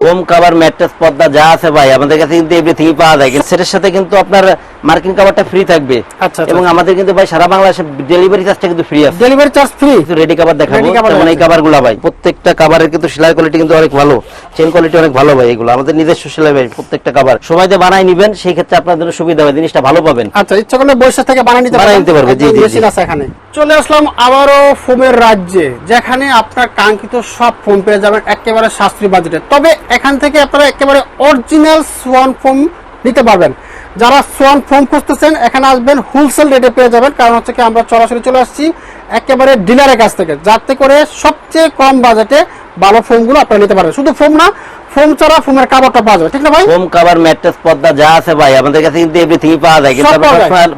Home কাবার mattress পর্দা যা আছে ভাই, আমাদের কাছে কিন্তু এভরিথিং পাওয়া যায়। কিন্তু সেটার সাথে কিন্তু আপনার মার্কিন কাভারটা ফ্রি থাকবে। আচ্ছা, আচ্ছা। এবং আমাদের কিন্তু ভাই সারা বাংলাদেশে ডেলিভারি চার্জটা কিন্তু ফ্রি আছে। Delivery charge free ready cover দেখাবো। যেমন এই। কাভারগুলা ভাই প্রত্যেকটা কাভারের কিন্তু সেলাই কোয়ালিটি কিন্তু অনেক ভালো। চেন কোয়ালিটি অনেক ভালো ভাই এগুলো। আমাদের নিজস্ব সেলাই ভাই প্রত্যেকটা কাভার সময় যে বানাই নিবেন সেই ক্ষেত্রে আপনাদের জন্য সুবিধা হবে জিনিসটা ভালো পাবেন। আচ্ছা ইচ্ছা করলে বৈশাখ থেকে বানিয়ে নিতে বানিয়ে নিতে পারবে, জি, জি, এখানে। চলে আসলাম আবারও ফোমের রাজ্যে যেখানে আপনার কাঙ্ক্ষিত সব ফোম পেয়ে যাবেন একেবারে সাশ্রয়ী বাজেটে। তবে এখান থেকে আপনারা একেবারে অরিজিনাল সোয়ান ফোম নিতে পারবেন। যারা সোয়ান ফোম খুঁজতেছেন এখানে আসবেন হোলসেল রেটে পেয়ে যাবেন। কারণ হচ্ছে কি আমরা সরাসরি চলে আসছি একেবারে ডিলারের কাছ থেকে যাতে করে সবচেয়ে কম বাজেটে ভালো ফোমগুলো আপনারা নিতে পারবেন। শুধু ফোম না ফোম ছাড়া ফোমের কাপড়টা পাওয়া যাবে ঠিক না ভাই? হোম কাভার ম্যাট্রেস পর্দা যা আছে ভাই আমাদের কাছে কিন্তু এভরিথিং পাওয়া যায় কিন্তু।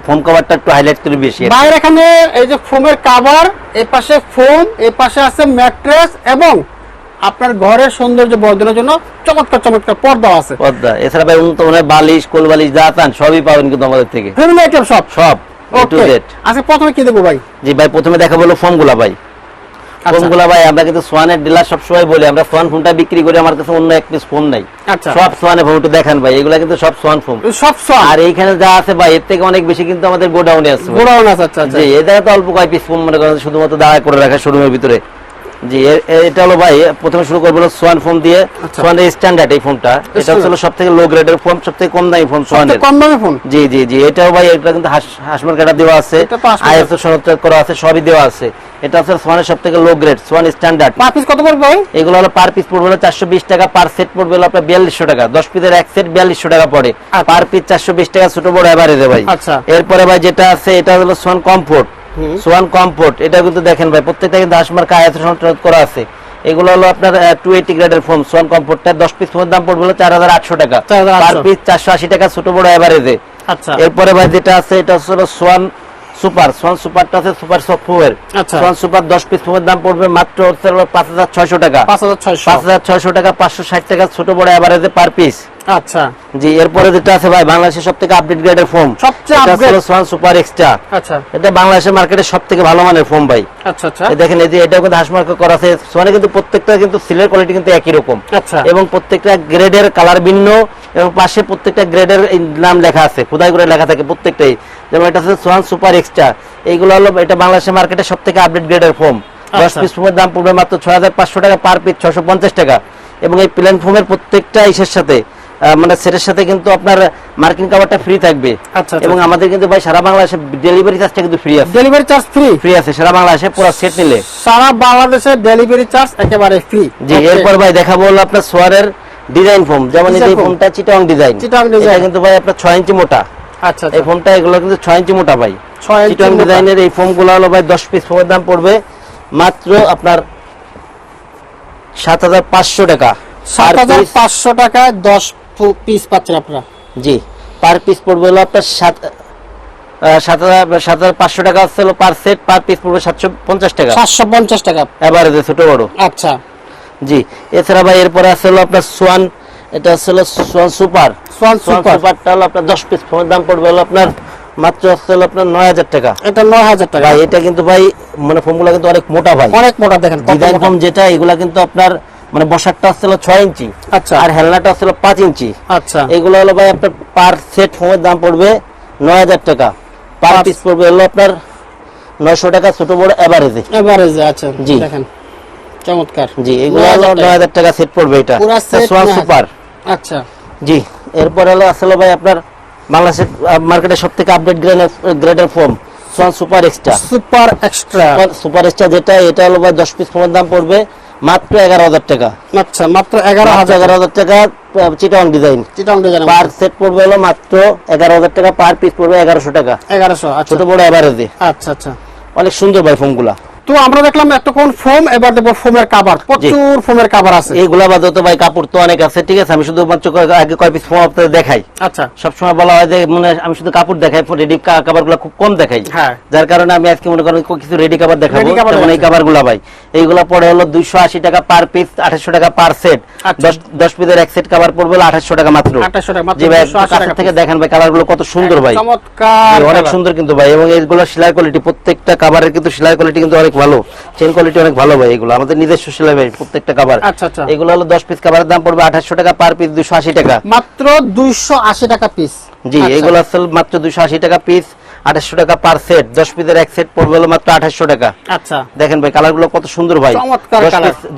হোম কাভারটা একটু হাইলাইট করে বেশি বাইরে এখানে এই যে ফোমের কাভার এই পাশে ফোম এই পাশে আছে ম্যাট্রেস এবং আপনার ঘরের সৌন্দর্য বর্ধনের জন্য চমৎকার চমৎকার পর্দা আছে। পর্দা। এছাড়া ভাই উন্নত মানের বালিশ কোল বালিশ যা চান সবই পাবেন কিন্তু আমাদের থেকে। ফ্যামিলি আইটেম সব সব। আচ্ছা প্রথমে কি দেবো ভাই? জি ভাই প্রথমে দেখাবো হলো ফোমগুলা ভাই। আচ্ছা। গুলা ভাই আমরা কিন্তু সোয়ানের ডিলার সবসময় বলি আমরা সোয়ান ফোনটা বিক্রি করি আমার কাছে অন্য এক পিস ফোন নাই। আচ্ছা। সব সোয়ানের ফোন একটু দেখেন ভাই এগুলা কিন্তু সব সোয়ান ফোম সব সব আর এইখানে যা আছে ভাই এর থেকে অনেক বেশি কিন্তু আমাদের গোডাউনে আছে গোড়াউন আছে আচ্ছা আচ্ছা। জি এ তো অল্প কয় পিস ফোন মনে করেন শুধুমাত্র দাঁড়া করে রাখা শোরুমের ভিতরে। জি এটা হলো ভাই প্রথমে শুরু করব সোয়ান ফোন দিয়ে। আচ্ছা। সোয়ানের স্ট্যান্ডার্ড এই ফোনটা এটা সব থেকে লো গ্রেডের ফোন সব থেকে কম দামি ফোন সোয়ানের। কম দামি ফোন জি জি জি এটাও ভাই এটা কিন্তু হাসমার কাটা দেওয়া আছে। আইএসও করা আছে সবই দেওয়া আছে। এটা সোয়ানের সব থেকে low grade Swan standard per piece কত পড়বে ভাই? এগুলো হলো পার পিস পড়বে হলো চারশো বিশ টাকা পার সেট পড়বে হলো আপনার বিয়াল্লিশশো টাকা। দশ পিসের এক সেট বিয়াল্লিশশো টাকা পড়ে। আচ্ছা। পার পিস চারশো বিশ টাকা ছোট বড় এভারেজে ভাই। আচ্ছা। এরপরে ভাই যেটা আছে এটা হলো সোয়ান কমফোর্ট। সোয়ান কমফোর্ট এটা কিন্তু দেখেন ভাই প্রত্যেকটা কিন্তু হাসমার কায়াত সংরক্ষণ করা আছে। এগুলো হলো আপনার টু এইটি গ্রেডের ফোন সোয়ান কমফোর্টটা দশ পিস ফোনের দাম পড়বে চার হাজার আটশো টাকা। 4,800 পার পিস চারশো আশি টাকা ছোট বড় এভারেজে আচ্ছা। এরপরে ভাই যেটা আছে এটা হচ্ছে হলো সোয়ান সুপার। সোয়ান সুপারটা আছে সুপার সফটওয়্যার আচ্ছা। সোয়ান সুপার দশ পিস ফোনের দাম পড়বে মাত্র পাঁচ হাজার ছয়শো টাকা। পাঁচ হাজার ছয়শো। টাকা পাঁচশো ষাট টাকা ছোট বড় এভারেজে পার পিস আচ্ছা। জি এরপরে যেটা আছে ভাই বাংলাদেশের সব থেকে আপডেট গ্রেডের সবচেয়ে সুপার এক্সট্রা আচ্ছা। এটা বাংলাদেশের মার্কেটে সব থেকে ভালো মানের ভাই। আচ্ছা আচ্ছা। দেখেন এই যে এটাও কিন্তু হাসমার্ক করা আছে। সোয়ানে কিন্তু প্রত্যেকটা কিন্তু সিলের কোয়ালিটি কিন্তু একই রকম। আচ্ছা। এবং প্রত্যেকটা গ্রেডের কালার ভিন্ন এবং পাশে প্রত্যেকটা গ্রেডের নাম লেখা আছে খোদাই করে লেখা থাকে প্রত্যেকটাই। যেমন এটা হচ্ছে সোয়ান সুপার এক্সট্রা এইগুলো হলো এটা বাংলাদেশের মার্কেটে সব থেকে আপডেট গ্রেডের ফোম দশ। পিস ফোমের দাম পড়বে মাত্র ছয় হাজার পাঁচশো টাকা পার পিস ছশো পঞ্চাশ টাকা। এবং এই প্ল্যান ফোমের প্রত্যেকটা ইসের সাথে। মানে সেটের সাথে কিন্তু আপনার মার্কিং কাভারটা ফ্রি থাকবে। আচ্ছা এবং আমাদের কিন্তু ভাই সারা বাংলাদেশে ডেলিভারি চার্জটা কিন্তু ফ্রি আছে। ডেলিভারি চার্জ ফ্রি ফ্রি আছে সারা বাংলাদেশে পুরো সেট নিলে। সারা বাংলাদেশে ডেলিভারি চার্জ একেবারে ফ্রি জি এরপর ভাই দেখাবো হলো আপনার সোয়ারের ডিজাইন ফর্ম যেমন এই ফোমটা চিটাং ডিজাইন চিটাং ডিজাইন কিন্তু ভাই আপনার 6 ইঞ্চি মোটা। আচ্ছা এই ফোমটা এগুলো কিন্তু 6 ইঞ্চি মোটা ভাই। 6 ইঞ্চি চিটাং ডিজাইনের এই ফর্মগুলো হলো ভাই 10 পিস ফোমের দাম পড়বে মাত্র আপনার 7500 টাকা। 7500 টাকায় 10 পিস পাচ্ছেন আপনারা? জি পার পিস পড়বে হলো আপনার সাত সাত হাজার সাত হাজার পাঁচশো টাকা আসছে হলো পার সেট পার পিস পড়বে সাতশো পঞ্চাশ টাকা। সাতশো পঞ্চাশ টাকা। অ্যাভারেজে ছোট বড়। আচ্ছা। জি এছাড়া ভাই এরপরে আছে হলো আপনার সোয়ান এটা হচ্ছে হলো সোয়ান সুপার সোয়ান সুপার সুপারটা হলো আপনার দশ পিস ফোনের দাম পড়বে হলো আপনার মাত্র আসছে হলো আপনার নয় হাজার টাকা। এটা নয় হাজার টাকা। এটা কিন্তু ভাই মানে ফোনগুলো কিন্তু অনেক মোটা ভাই। অনেক মোটা দেখেন ডিজাইন ফোন যেটা এগুলা কিন্তু আপনার মানে বসারটা হচ্ছে হলো ছয় ইঞ্চি আচ্ছা। আর হেলনাটা হলো পাঁচ ইঞ্চি। আচ্ছা। এগুলো হলো ভাই আপনার পার সেট ফোনের দাম পড়বে নয় হাজার টাকা। পার পিস পড়বে হলো আপনার নয়শো টাকা ছোট বড় এভারেজে এভারেজে আচ্ছা জি। দেখেন চমৎকার। জি এগুলো হলো নয় হাজার টাকা। সেট পড়বে এটা। সোয়ান সুপার আচ্ছা। জি এরপর হলো আসলে ভাই আপনার বাংলাদেশের মার্কেটে সব থেকে আপডেট গ্রেডের foam Swan super extra super extra super extra যেটা এটা হলো ভাই দশ পিস ফোনের দাম পড়বে মাত্র এগারো হাজার টাকা। আচ্ছা মাত্র এগারো হাজার। এগারো হাজার টাকা চিটং ডিজাইন চিটং ডিজাইন পার সেট পড়বে হলো মাত্র এগারো হাজার টাকা পার পিস পড়বে এগারোশো টাকা। এগারোশো আচ্ছা। ছোট বড় এভারেজে আচ্ছা আচ্ছা। অনেক সুন্দর ভাই ফোনগুলা তো আমরা দেখলাম এতক্ষণ ফোম এবার দেখব ফোমের কাভার প্রচুর ফোমের কাভার আছে। এইগুলা বাদে তো ভাই কাপড় তো অনেক আছে ঠিক আছে? আমি কয়েক- আগে কয় পিস ফোন আপনাদের দেখাই। আচ্ছা। সবসময় বলা হয় যে মানে আমি শুধু কাপড় দেখাই রেডি কাভারগুলো খুব কম দেখাই। হ্যাঁ। যার কারণে আমি আজকে মনে করেন কিছু রেডি কাভার দেখাবো। যেমন এই। কাভারগুলা ভাই। এইগুলা পড়ে হলো দুইশো আশি টাকা পার পিস আঠাশশো টাকা পার সেট আচ্ছা। দশ দশ পিসের এক সেট কাভার পড়বে হলো আঠাশশো টাকা মাত্র। 2800 জি ভাই 280 কাছে থেকে দেখেন ভাই কালারগুলো কত সুন্দর ভাই। অনেক সুন্দর কিন্তু ভাই এবং এইগুলো সেলাই কোয়ালিটি প্রত্যেকটা কাভারের কিন্তু সেলাই কোয়ালিটি কিন্তু অনেক ভালো। চেন কোয়ালিটি অনেক ভালো ভাই এগুলো। আমাদের নিজস্ব সেলাই ভাই প্রত্যেকটা কাবার আচ্ছা, আচ্ছা। এগুলো হলো দশ পিস কাবারের দাম পড়বে আঠাশশো টাকা পার পিস দুশো আশি টাকা। মাত্র দুইশো আশি টাকা পিস জি এগুলো আসলে মাত্র দুশো আশি টাকা পিস আঠাশশো টাকা পার সেট দশ পিসের এক সেট পড়বে হলো মাত্র আঠাশশো টাকা। আচ্ছা। দেখেন ভাই কালারগুলো কত সুন্দর ভাই। চমৎকার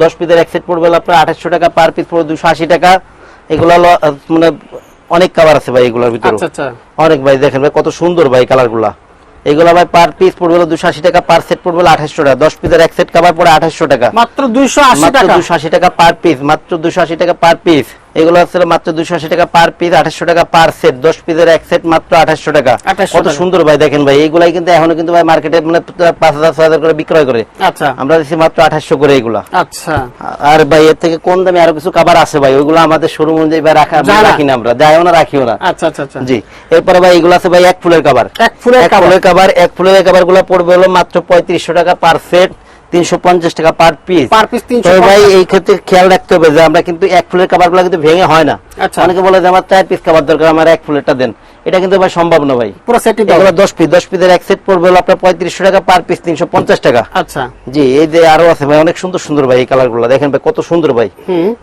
দশ। পিসের এক সেট পড়বে হলো আপনার আঠাশশো টাকা পার পিস পড়বে দুশো আশি টাকা। এগুলো হলো মানে অনেক কাবার আছে ভাই এগুলোর ভিতরে আচ্ছা আচ্ছা। অনেক ভাই দেখেন ভাই কত সুন্দর ভাই কালারগুলা। এগুলো ভাই পার পিস পড়বে হলো দুশো আশি টাকা পার সেট পড়বে আঠাশশো টাকা। দশ পিসের এক সেট কাবার পড়ে আঠাশশো টাকা। মাত্র দুইশো আশি টাকা। দুশো আশি টাকা পার পিস মাত্র দুশো আশি টাকা পার পিস এগুলো হচ্ছে মাত্র দুশো আশি টাকা পার পিস আঠাশশো টাকা পার সেট দশ পিসের এক সেট মাত্র আঠাশশো টাকা। কত সুন্দর ভাই দেখেন ভাই এইগুলাই কিন্তু এখনও কিন্তু ভাই মার্কেটে মানে পাঁচ হাজার ছয় হাজার করে বিক্রয় করে। আচ্ছা। আমরা দিচ্ছি মাত্র আঠাশশো করে এগুলা। আচ্ছা। আর ভাই এর থেকে কম দামে আরও কিছু কাবার আছে ভাই ওইগুলো আমাদের শোরুম অনুযায়ী ভাই রাখা রাখি না আমরা যাইও না রাখিও না। আচ্ছা আচ্ছা আচ্ছা। জি। এরপরে ভাই এগুলো আছে ভাই এক ফুলের কাবার এক ফুলের এক ফুলের কাবার এক ফুলের কাবারগুলো পড়বে হলো মাত্র পঁয়ত্রিশশো টাকা পার সেট তিনশো পঞ্চাশ টাকা পার পিস Per piece 350 তবে ভাই এই ক্ষেত্রে খেয়াল রাখতে হবে যে আমরা কিন্তু এক ফুলের কাবারগুলো কিন্তু ভেঙে হয় না। আচ্ছা। অনেকে বলে যে আমার চার পিস কাবার দরকার আমার এক ফুলেরটা দেন। এটা কিন্তু ভাই সম্ভব না ভাই। পুরো সেটই এগুলো দশ পিস দশ পিসের এক সেট পড়বে হলো আপনার পঁয়ত্রিশশো টাকা পার পিস তিনশো পঞ্চাশ টাকা। আচ্ছা। জি এই যে আরও আছে ভাই অনেক সুন্দর সুন্দর ভাই এই কালারগুলো। দেখেন ভাই কত সুন্দর ভাই।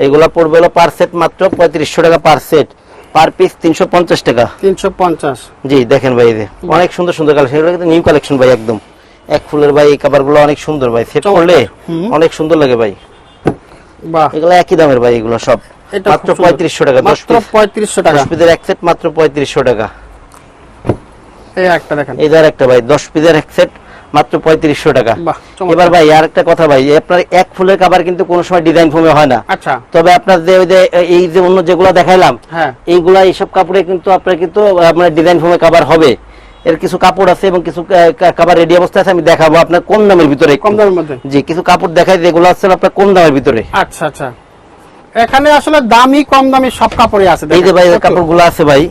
এগুলা পড়বে হলো পার সেট মাত্র পঁয়ত্রিশশো টাকা পার সেট পার পিস তিনশো পঞ্চাশ টাকা। তিনশো পঞ্চাশ। জি দেখেন ভাই অনেক সুন্দর সুন্দর কালেকশন এগুলো কিন্তু নিউ কালেকশন ভাই একদম। এক ফুলের ভাই এই কাবারগুলো অনেক সুন্দর ভাই। সেট। করলে অনেক সুন্দর লাগে ভাই। বাহ। এগুলো একই দামের ভাই এগুলো সব। মাত্র পঁয়ত্রিশশো টাকা মাত্র পঁয়ত্রিশশো টাকা। পিসের এক সেট মাত্র পঁয়ত্রিশশো টাকা। এই একটা দেখেন। এই ধর একটা ভাই দশ পিসের এক সেট মাত্র পঁয়ত্রিশশো টাকা। এবার ভাই আর একটা কথা ভাই আপনার এক ফুলের কাবার কিন্তু কোনো সময় ডিজাইন ফোমে হয় না। আচ্ছা। তবে আপনার যে ওই যে এই যে অন্য যেগুলো দেখাইলাম হ্যাঁ। এইগুলা এইসব কাপড়ে কিন্তু আপনার কিন্তু আপনার ডিজাইন ফোমে কাবার হবে। এর কিছু কাপড় আছে এবং কিছু কাবার রেডি অবস্থায় আছে আমি দেখাবো আপনার কম দামের ভিতরে। কম দামের মধ্যে? জি কিছু কাপড় দেখাই যেগুলো আছে আপনার কম দামের ভিতরে? আচ্ছা আচ্ছা। এখানে আসলে দামি কম দামি সব কাপড়ই আছে এই যে ভাই কাপড়গুলো আছে ভাই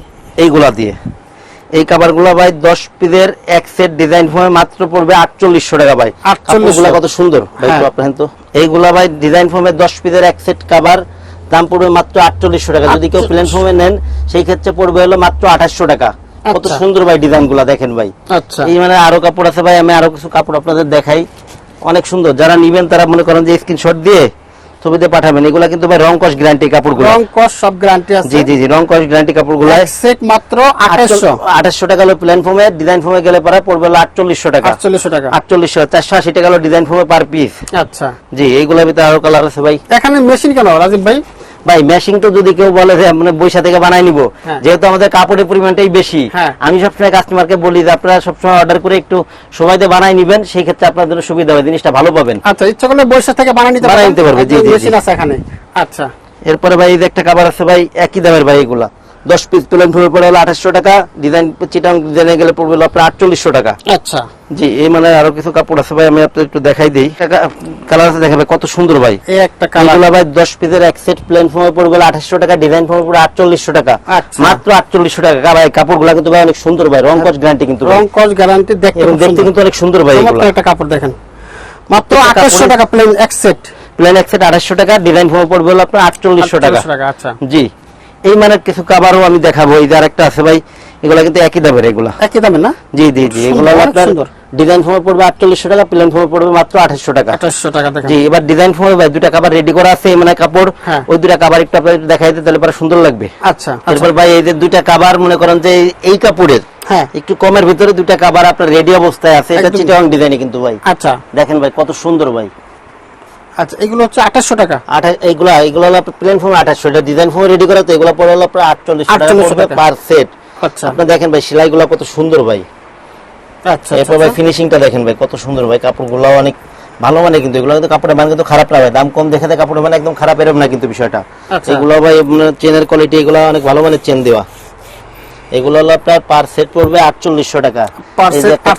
এইগুলা দিয়ে। এই কাপড়গুলো ভাই দশ পিসের এক সেট ডিজাইন ফোমে মাত্র পড়বে আটচল্লিশশো টাকা ভাই। 4800 কাপড়গুলো কত সুন্দর। ভাই হ্যাঁ। একটু আপনার তো এইগুলা ভাই ডিজাইন ফোমে দশ পিসের এক সেট কাবার দাম পড়বে মাত্র আটচল্লিশশো টাকা। যদি কেউ প্লেন ফোমে নেন সেই ক্ষেত্রে পড়বে হলো মাত্র আঠাশশো টাকা। কত আচ্ছা। সুন্দর ভাই ডিজাইনগুলা দেখেন ভাই। আচ্ছা। এই মানে আরও কাপড় আছে ভাই আমি আরও কিছু কাপড় আপনাদের দেখাই। অনেক সুন্দর। যারা নিবেন তারা মনে করেন যে স্ক্রিনশট দিয়ে ছবিতে পাঠাবেন। এগুলা কিন্তু ভাই রং কস গ্যারান্টি কাপড়গুলো। রং কস সব গ্যারান্টি আছে। জি জি জি রং কস গ্যারান্টি কাপড়গুলো। সেট মাত্র আঠাশশো। আঠাশশো টাকা হলো প্ল্যান ফোমে ডিজাইন ফোমে গেলে পরে পড়বে হলো আটচল্লিশশো টাকা। আটচল্লিশশো টাকা। আটচল্লিশশো চারশো আশি টাকা হলো ডিজাইন ফোমে পার পিস আচ্ছা। জি এইগুলোর ভিতরে আরও কালার আছে ভাই। এখানে মেশিন কেন রাজীব ভাই? ভাই মেশিং তো যদি কেউ বলে যে মানে বৈশা থেকে বানাই নিব হ্যাঁ। যেহেতু আমাদের কাপড়ের পরিমাণটাই বেশি হ্যাঁ। আমি সবসময় কাস্টমারকে বলি যে আপনারা সবসময় অর্ডার করে একটু সময় দিয়ে বানাই নিবেন সেই ক্ষেত্রে আপনার জন্য সুবিধা হবে জিনিসটা ভালো পাবেন আচ্ছা ইচ্ছা করলে বৈশা থেকে বানাই নিতে বানিয়ে নিতে পারবে, জি, জি, জি। আছে এখানে আচ্ছা এরপরে ভাই এই যে একটা কাবার আছে ভাই একই দামের ভাই এগুলা দশ পিস প্লেন ফুলের পরে হলো আঠাশশো টাকা ডিজাইন চিটাং ডিজাইনে গেলে পড়বে আপনার আটচল্লিশশো টাকা। আচ্ছা। জি এই মানে আরও কিছু কাপড় আছে ভাই আমি আপনাদের একটু দেখাই দিই। কালার আছে দেখাবে কত সুন্দর ভাই। এই একটা কালার ভাই দশ পিসের এক সেট প্লেন ফর্মে পড়বে আঠাশশো টাকা ডিজাইন ফর্মে পড়বে আটচল্লিশশো টাকা। আচ্ছা। মাত্র আটচল্লিশশো টাকা। ভাই কাপড়গুলা কিন্তু ভাই অনেক সুন্দর ভাই রং কস গ্যারান্টি কিন্তু। রং কস গ্যারান্টি দেখতে কিন্তু অনেক সুন্দর ভাই একটা কাপড় দেখেন। মাত্র আঠাশশো টাকা প্লেন এক সেট প্লেন এক সেট আঠাশশো টাকা ডিজাইন ফর্মে পড়বে হলো আপনার আটচল্লিশশো টাকা। টাকা আচ্ছা। জি। এই মানের কিছু কাবারও আমি দেখাবো। এই যে আরেকটা আছে ভাই এগুলা কিন্তু একই দামের এগুলা। একই দামে না? জি জি জি এগুলো আপনার ডিজাইন ফর্মে পড়বে আটচল্লিশশো টাকা প্লেন ফর্মে পড়বে মাত্র আঠাশশো টাকা। আঠাশশো টাকা দেখেন জি এবার ডিজাইন ফর্মে ভাই দুটা কাবার রেডি করা আছে মানে কাপড়। হ্যাঁ। ওই দুটা কাবার একটু আপনার দেখাই দিতে তাহলে পরে সুন্দর লাগবে। আচ্ছা তারপর ভাই এই যে দুইটা কাবার মনে করেন যে এই- কাপড়ের হ্যাঁ। একটু কমের ভিতরে দুইটা কাবার আপনার রেডি অবস্থায় আছে এটা। চিটাং ডিজাইনে কিন্তু ভাই। আচ্ছা। দেখেন ভাই কত সুন্দর ভাই। আচ্ছা এগুলো হচ্ছে আঠাশশো টাকা। আঠাশ এইগুলো হলো প্লেন ফর্ম আঠাশশো এটা ডিজাইন ফর্মে রেডি করা তো এগুলো হলো আটচল্লিশ টাকা 48 পড়বে টাকা। পার সেট আচ্ছা। আপনি দেখেন ভাই সেলাইগুলো কত সুন্দর ভাই। আচ্ছা এরপর ভাই আচ্ছা। ফিনিশিংটা দেখেন ভাই কত সুন্দর ভাই কাপড়গুলো অনেক ভালো মানে কিন্তু এগুলো কিন্তু কাপড়ের মান কিন্তু খারাপ না ভাই দাম কম দেখে দেয় কাপড়ের মানে একদম খারাপ এরকম না কিন্তু বিষয়টা। আচ্ছা। এগুলো ভাই চেনের কোয়ালিটি এগুলো অনেক ভালো মানের চেন দেওয়া। এগুলো হলো আপনার পার সেট পড়বে আটচল্লিশশো টাকা।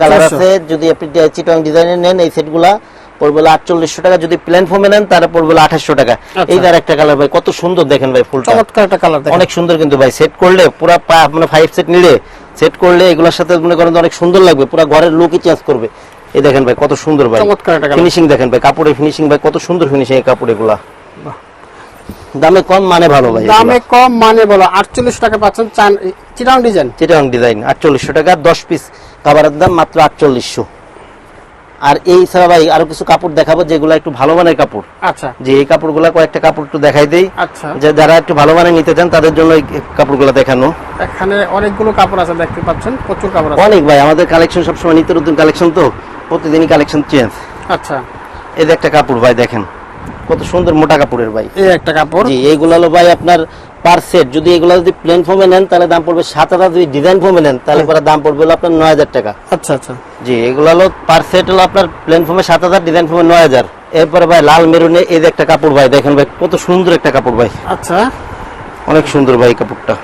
কালার আছে যদি আপনি চিটং ডিজাইনের নেন এই সেটগুলা পড়বে আটচল্লিশশো টাকা। যদি প্লেন ফর্মে নেন পড়বে আঠাশশো টাকা। আচ্ছা। একটা কালার ভাই কত সুন্দর দেখেন ভাই ফুলটা। চমৎকার একটা কালার অনেক সুন্দর কিন্তু ভাই সেট করলে পুরো মানে ফাইভ সেট নিলে সেট করলে এগুলোর সাথে মনে করেন অনেক সুন্দর লাগবে পুরো ঘরের লুকই চেঞ্জ করবে। এই দেখেন ভাই কত সুন্দর ভাই। ফিনিশিং দেখেন ভাই কাপড়ের ফিনিশিং ভাই কত সুন্দর ফিনিশিং এই কাপড় এগুলা দামে কম মানে ভালো ভাই দামে কম মানে বলো আটচল্লিশ টাকা পাচ্ছেন চিরাং ডিজাইন চিটাং ডিজাইন আটচল্লিশশো টাকা দশ পিস কাবারের দাম মাত্র আটচল্লিশশো। আর এই ছাড়া ভাই আরও কিছু কাপড় দেখাবো যেগুলো একটু ভালো মানের কাপড়। আচ্ছা। যে এই কাপড়গুলো কয়েকটা কাপড় একটু দেখাই দেই। আচ্ছা। যে যারা একটু ভালো মানের নিতে চান তাদের জন্য এই কাপড়গুলো দেখানো। এখানে অনেকগুলো কাপড় আছে দেখতে পাচ্ছেন প্রচুর কাপড় আছে। অনেক ভাই আমাদের কালেকশন সবসময় নিত্য নতুন কালেকশন তো প্রতিদিনই কালেকশন চেঞ্জ আচ্ছা। এই যে একটা কাপড় ভাই দেখেন কত সুন্দর মোটা কাপড়ের ভাই। এই একটা কাপড়। জি এইগুলো হলো ভাই আপনার পার সেট যদি এগুলো যদি প্লেন ফর্মে নেন তাহলে দাম পড়বে সাত হাজার যদি ডিজাইন ফর্মে নেন তাহলে পরে দাম পড়বে হলো আপনার নয় হাজার টাকা। আচ্ছা আচ্ছা। জি এগুলো হলো পার সেট হলো আপনার প্লেন ফর্মে সাত হাজার ডিজাইন ফর্মে নয় হাজার। এরপরে ভাই লাল মেরুনে এই যে একটা কাপড় ভাই দেখেন ভাই কত সুন্দর একটা কাপড় ভাই। আচ্ছা। অনেক সুন্দর ভাই কাপড়টা।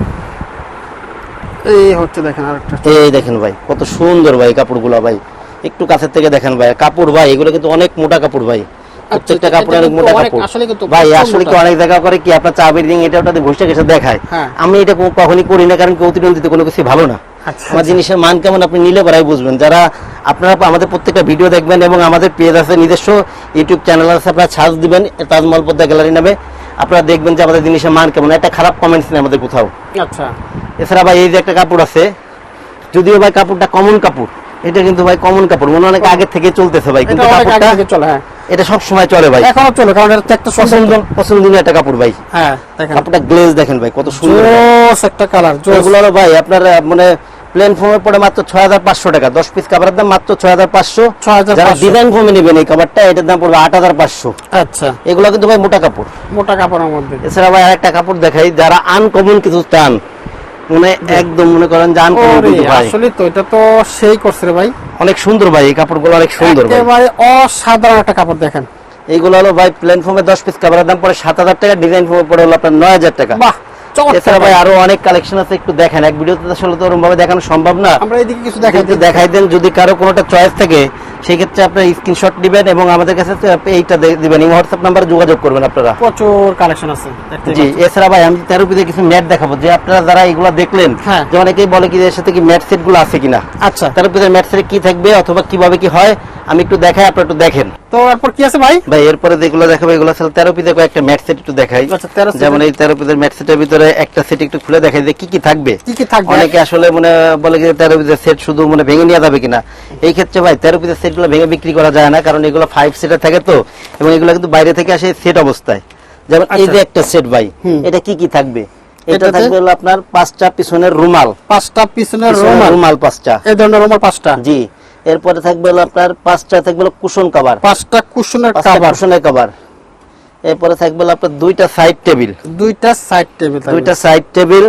এই হচ্ছে দেখেন আরেকটা। এই দেখেন ভাই কত সুন্দর ভাই কাপড়গুলো ভাই। একটু কাছের থেকে দেখেন ভাই কাপড় ভাই এগুলো কিন্তু অনেক মোটা কাপড় ভাই। প্রত্যেকটা এটা কাপড় অনেক মোটা কাপড়। ভাই আসলে কি অনেক জায়গা করে কি আপনার চাবির রিং এটা ওটাতে ঘষে ঘষে দেখায়। হ্যাঁ। আমি এটা কখনই করি না কারণ কি অতিরঞ্জিত কোনো কিছু ভালো না। আচ্ছা, আমার আচ্ছা। জিনিসের মান কেমন আপনি নিলে পরাই বুঝবেন। যারা আপনারা আমাদের প্রত্যেকটা ভিডিও দেখবেন এবং আমাদের পেজ আছে নিজস্ব ইউটিউব চ্যানেল আছে আপনারা সার্চ দিবেন তাজমহল পদ্মা গ্যালারি নামে। আপনারা দেখবেন যে আমাদের জিনিসের মান কেমন। একটা খারাপ কমেন্টস নেই আমাদের কোথাও। আচ্ছা। এছাড়া ভাই এই যে একটা কাপড় আছে যদিও ভাই কাপড়টা কমন কাপড় এটা কিন্তু ভাই কমন কাপড়। মনে অনেক আগে থেকে চলতেছে ভাই কিন্তু কাপড়টা চলে হ্যাঁ। এটা সব সময় চলে ভাই। এখনও চলে কারণ এটা একটা পছন্দ পছন্দনীয় একটা কাপড় ভাই। হ্যাঁ দেখেন। কাপড়টা গ্লেজ দেখেন ভাই কত সুন্দর। জোস একটা কালার এগুলো ভাই আপনার মানে প্লেন ফর্মে পড়ে মাত্র ছয় হাজার পাঁচশো টাকা। দশ পিস কাপড়ের দাম মাত্র ছয় হাজার পাঁচশো। 6,500 যারা ডিজাইন ফর্মে নেবেন এই কাপড়টা এটার দাম পড়বে আট হাজার পাঁচশো। আচ্ছা। এগুলো কিন্তু ভাই মোটা কাপড়। মোটা কাপড়ের মধ্যে। এছাড়া ভাই আরেকটা কাপড় দেখাই যারা আনকমন কিছু চান মানে একদম মনে করেন ভাই। আসলে তো এটা তো সেই করছে রে ভাই। অনেক সুন্দর ভাই এই কাপড়গুলো অনেক সুন্দর ভাই। অসাধারণ একটা কাপড় দেখেন। এইগুলো হলো ভাই প্লেন ফর্মে দশ পিস কাপড়ের দাম পড়ে সাত হাজার টাকা ডিজাইন ফর্মে পড়ে হলো আপনার নয় হাজার টাকা। বাহ এছাড়া ভাই আরও অনেক কালেকশন আছে একটু দেখেন। এক ভিডিওতে তো আসলে তো ওরকম ভাবে দেখানো সম্ভব না। আমরা এদিকে কিছু দেখাই দেখাই দেন যদি কারও কোনোটা চয়েস থাকে সেই ক্ষেত্রে আপনার স্ক্রিনশট দিবেন এবং আমাদের কাছে এইটা দিবেন। এই হোয়াটসঅ্যাপ নাম্বারে যোগাযোগ করবেন আপনারা। প্রচুর কালেকশন আছে। জি এছাড়া ভাই আমি তার উপরে কিছু ম্যাট দেখাবো। যে আপনারা যারা এগুলো দেখলেন হ্যাঁ। যে অনেকেই বলে কি এর সাথে কি ম্যাট সেটগুলো আছে কিনা। আচ্ছা। তেরো উপরে ম্যাট সেট কি থাকবে অথবা কীভাবে কি হয় আমি একটু দেখাই আপনারা একটু দেখেন। তো এরপর কি আছে ভাই? ভাই এরপরে যেগুলো দেখাবো এগুলো আসলে তেরো পিসে কয়েকটা ম্যাট সেট একটু দেখাই। আচ্ছা, 13 set যেমন এই তেরো পিসের ম্যাট সেটের ভিতরে একটা সেট একটু খুলে দেখাই যে কি কি থাকবে। কি কি থাকবে? অনেকে আসলে মানে বলে যে তেরো পিসের সেট শুধু মানে ভেঙে নেওয়া যাবে কিনা। এই ক্ষেত্রে ভাই তেরো পিসের সেটগুলো ভেঙে বিক্রি করা যায় না কারণ এগুলো ফাইভ সেটের থাকে তো এবং এগুলো কিন্তু বাইরে থেকে আসে সেট অবস্থায়। যেমন এই আচ্ছা। যে একটা সেট ভাই এটা কি কি থাকবে? এটা থাকবে হলো আপনার পাঁচটা পিছনের রুমাল। পাঁচটা পিছনের পিছনের রোমাল। রুমাল পাঁচটা। এই ধরনের রোমাল পাঁচটা? জি। এরপরে থাকবে হলো আপনার পাঁচটা থাকবে হলো কুশন কভার পাঁচটা কুশনের কভার কাভার কুশনের কভার এরপরে থাকবে হলো আপনার দুইটা সাইড টেবিল দুইটা সাইড টেবিল দুইটা সাইড টেবিল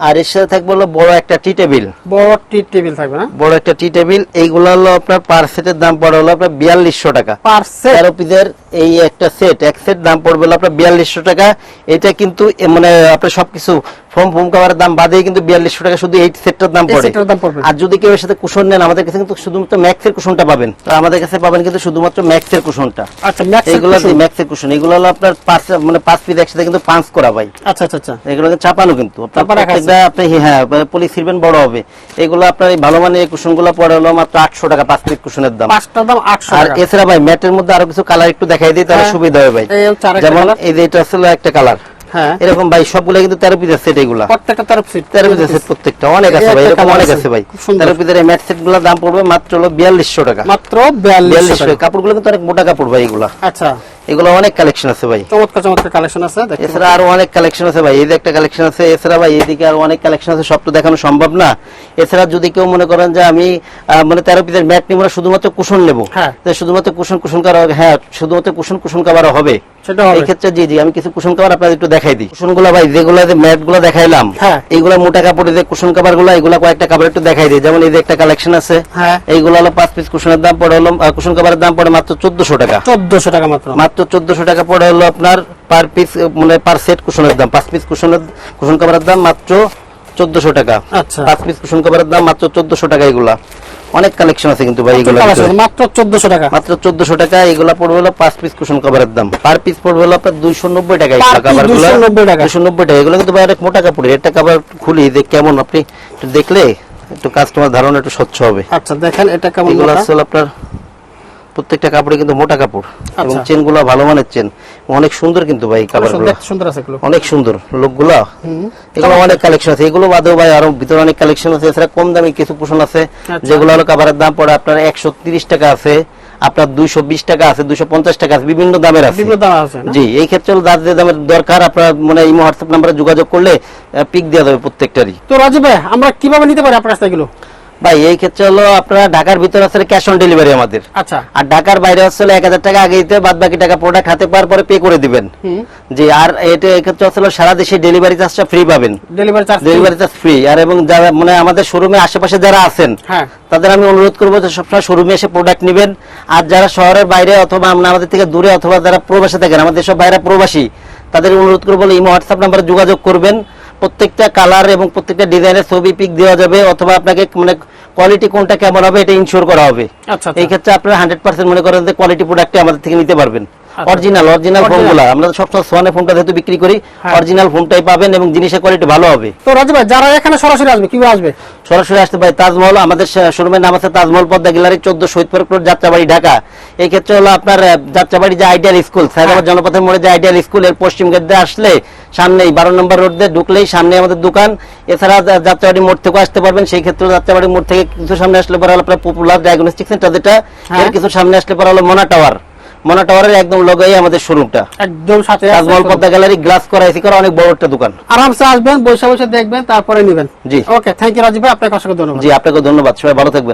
আর এর সাথে থাকবে হলো বড় একটা টি টেবিল বড় টি টেবিল থাকবে না? বড় একটা টি টেবিল এইগুলো হলো আপনার পার সেটের দাম পড়ে হলো আপনার বিয়াল্লিশশো টাকা। পার সেট তেরো পিসের এই একটা সেট এক সেট দাম পড়বে আপনার বিয়াল্লিশশো টাকা। এটা কিন্তু মানে আপনার সবকিছু ফর্ম ফর্ম কাভারের দাম বাদেই কিন্তু বিয়াল্লিশশো টাকা শুধু এই সেটটার দাম পড়ে। আর যদি কেউ এর সাথে কুশন নেন আমাদের কাছে কিন্তু শুধুমাত্র ম্যাক্সের কুশনটা পাবেন। তো আমাদের কাছে পাবেন কিন্তু শুধুমাত্র ম্যাক্সের কুশনটা আচ্ছা এগুলো ম্যাক্সের কুশন এগুলো হলো আপনার পাঁচ মানে পাঁচ পিস একসাথে কিন্তু পাঁচ করা ভাই। আচ্ছা আচ্ছা আচ্ছা। এগুলো চাপানো কিন্তু। প্রত্যেকটা আপনি হ্যাঁ পলি ছিড়বেন বড় হবে। এগুলো আপনার এই ভালো মানের কুশনগুলো পড়ে হলো মাত্র আটশো টাকা পাঁচ পিস কুশনের দাম। পাঁচটার দাম আটশো আর এছাড়া ভাই ম্যাটের মধ্যে আরও কিছু কালার একটু দেখাই দিই তাহলে হ্যাঁ। সুবিধা হবে ভাই। যেমন এই যে এটা আসলে একটা কালার হ্যাঁ। এরকম ভাই সবগুলো কিন্তু তেরো পিসের সেট এগুলা। প্রত্যেকটা তরফ সিট তেরো পিসের সেট প্রত্যেকটা অনেক আছে ভাই এরকম অনেক আছে, ভাই। খুব তেরো পিসের এই ম্যাট সেট দাম পড়বে মাত্র হলো বিয়াল্লিশশো টাকা। মাত্র কাপড়গুলো কিন্তু অনেক মোটা কাপড় ভাই এগুলা। আচ্ছা। এগুলো অনেক কালেকশন আছে ভাই। চমৎকার চমৎকার কালেকশন আছে এছাড়া আরও অনেক কালেকশন আছে ভাই। এই যে একটা কালেকশন আছে এছাড়া ভাই এইদিকে আরও অনেক কালেকশন আছে সব তো দেখানো সম্ভব না। এছাড়া যদি কেউ মনে করেন যে আমি মানে তেরো পিসের ম্যাট নিব না শুধুমাত্র কুশন নেব। হ্যাঁ। শুধুমাত্র কুশন কুশন হ্যাঁ শুধুমাত্র কুশন কুশন হবে। জি জি আমি কিছু কুশন কাবার আপনাদের একটু দেখাই দিই। কুশনগুলা ভাই যেগুলো যে ম্যাটগুলো দেখাইলাম হ্যাঁ। এইগুলা মোটা কাপড়ে যে কুশনগুলো এগুলা কয়েকটা কাপড় একটু দেখাই দিই। যেমন এই যে একটা কালেকশন আছে হ্যাঁ। এইগুলো হলো পাঁচ পিস কুশনের দাম পড়ে হলো কুশন দাম পড়ে মাত্র চোদ্দশো টাকা। চোদ্দশো টাকা মাত্র মাত্র চোদ্দশো টাকা পড়ে হলো আপনার পার পিস মানে পার সেট কুশনের দাম। পাঁচ পিস কুশনের কুশন কাভারের দাম মাত্র চোদ্দশো টাকা। আচ্ছা। পাঁচ পিস কুশন কাভারের দাম মাত্র চোদ্দশো টাকা এগুলা। অনেক কালেকশন আছে কিন্তু ভাই এগুলো মাত্র চোদ্দশো টাকা। মাত্র চোদ্দশো টাকা এগুলা পড়বে হলো পাঁচ পিস কুশন কাভারের দাম। পার পিস পড়বে হলো আপনার দুইশো নব্বই টাকা কাভারগুলো। 290 টাকা। দুইশো নব্বই টাকা এগুলো কিন্তু ভাই অনেক মোটা এটা কাভার খুলি যে কেমন আপনি একটু দেখলে একটু কাস্টমার ধারণা একটু স্বচ্ছ হবে। আচ্ছা দেখেন এটা কেমন এগুলো? আসলে আপনার প্রত্যেকটা কাপড়ে কিন্তু মোটা কাপড় এবং আচ্ছা। চেনগুলো ভালো মানের চেন। অনেক সুন্দর কিন্তু ভাই কাপড়গুলো দেখতে সুন্দর আছে অনেক সুন্দর লোকগুলো। এগুলো অনেক কালেকশন আছে। এগুলো বাদেও ভাই আরও ভিতরে অনেক কালেকশন আছে। এছাড়া কম দামি কিছু পোষণ আছে আচ্ছা। যেগুলো হলো কাভারের দাম পড়ে আপনার একশো তিরিশ টাকা আছে আপনার দুইশো বিশ টাকা আছে দুইশো পঞ্চাশ টাকা আছে বিভিন্ন দামের আছে। বিভিন্ন দাম আছে জি এই ক্ষেত্রে যে দামের দরকার আপনার মানে এই হোয়াটসঅ্যাপ নাম্বারে যোগাযোগ করলে পিক দেওয়া যাবে প্রত্যেকটারই। তো রাজীব ভাই আমরা কীভাবে নিতে পারি আপনার এগুলো? ভাই এই ক্ষেত্রে হলো আপনারা ঢাকার ভিতরে আসলে ক্যাশ অন ডেলিভারি আমাদের। আচ্ছা। আর ঢাকার বাইরে আসলে এক হাজার টাকা আগে দিতে বাদ বাকি টাকা প্রোডাক্ট হাতে পাওয়ার পরে পে করে দিবেন। হুম। জি আর এটা এক্ষেত্রে আসলে সারা দেশে ডেলিভারি চার্জটা ফ্রি পাবেন। Delivery charge delivery charge free আর এবং যারা মানে আমাদের শোরুমে আশেপাশে যারা আছেন হ্যাঁ। তাদের আমি অনুরোধ করব যে সবসময় শোরুমে এসে প্রোডাক্ট নেবেন। আর যারা শহরের বাইরে অথবা আমরা আমাদের থেকে দূরে অথবা যারা প্রবাসে থাকেন আমাদের সব বাইরে প্রবাসী তাদের অনুরোধ করব ইমো হোয়াটসঅ্যাপ নাম্বারে যোগাযোগ করবেন। প্রত্যেকটা কালার এবং প্রত্যেকটা ডিজাইনের ছবি পিক দেওয়া যাবে অথবা আপনাকে মানে কোয়ালিটি কোনটা কেমন হবে এটা ইনশিওর করা হবে আচ্ছা এই আচ্ছা ক্ষেত্রে আপনারা হান্ড্রেড পার্সেন্ট মনে করেন যে কোয়ালিটি প্রোডাক্টে আমাদের থেকে নিতে পারবেন। Original original. ফোনগুলো আমরা তো সবসময় সোয়ানের ফোনটা যেহেতু বিক্রি করি হ্যাঁ। অরিজিনাল ফোনটাই পাবেন এবং জিনিসের কোয়ালিটি ভালো হবে। তো রাজীব ভাই যারা এখানে সরাসরি আসবে কীভাবে আসবে? সরাসরি আসতে পারে। তাজমহল আমাদের শোরুমের নাম আছে তাজমহল পদ্মা গ্যালারি চোদ্দ শহীদপুর রোড যাত্রাবাড়ি ঢাকা। এই ক্ষেত্রে হলো আপনার যাত্রাবাড়ি যে আইডিয়াল স্কুল সাইদাবাদ জনপথের মোড়ে যে আইডিয়াল স্কুলের পশ্চিম গেট দিয়ে আসলে সামনেই বারো নম্বর রোড দিয়ে ঢুকলেই সামনে আমাদের দোকান। এছাড়া যাত্রাবাড়ি মোড় থেকে আসতে পারবেন। সেই ক্ষেত্রে যাত্রাবাড়ি মোড় থেকে কিছু সামনে আসলে পরে হলো আপনার পপুলার ডায়াগনস্টিক সেন্টার যেটা। হ্যাঁ। এর কিছু সামনে আসলে পরে হলো মোনা টাওয়ার মোনা টাওয়ারের একদম লগেই আমাদের শোরুমটা একদম সাথে। তাজমহল পদ্মা গ্যালারি গ্লাস করা এসি করা অনেক বড় একটা দোকান। আরামসে আসবেন বসে বসে দেখবেন তারপরে নেবেন। জি। ওকে থ্যাংক ইউ রাজীব ভাই আপনাকে অসংখ্য ধন্যবাদ। জি আপনাকে ধন্যবাদ সবাই ভালো থাকবেন।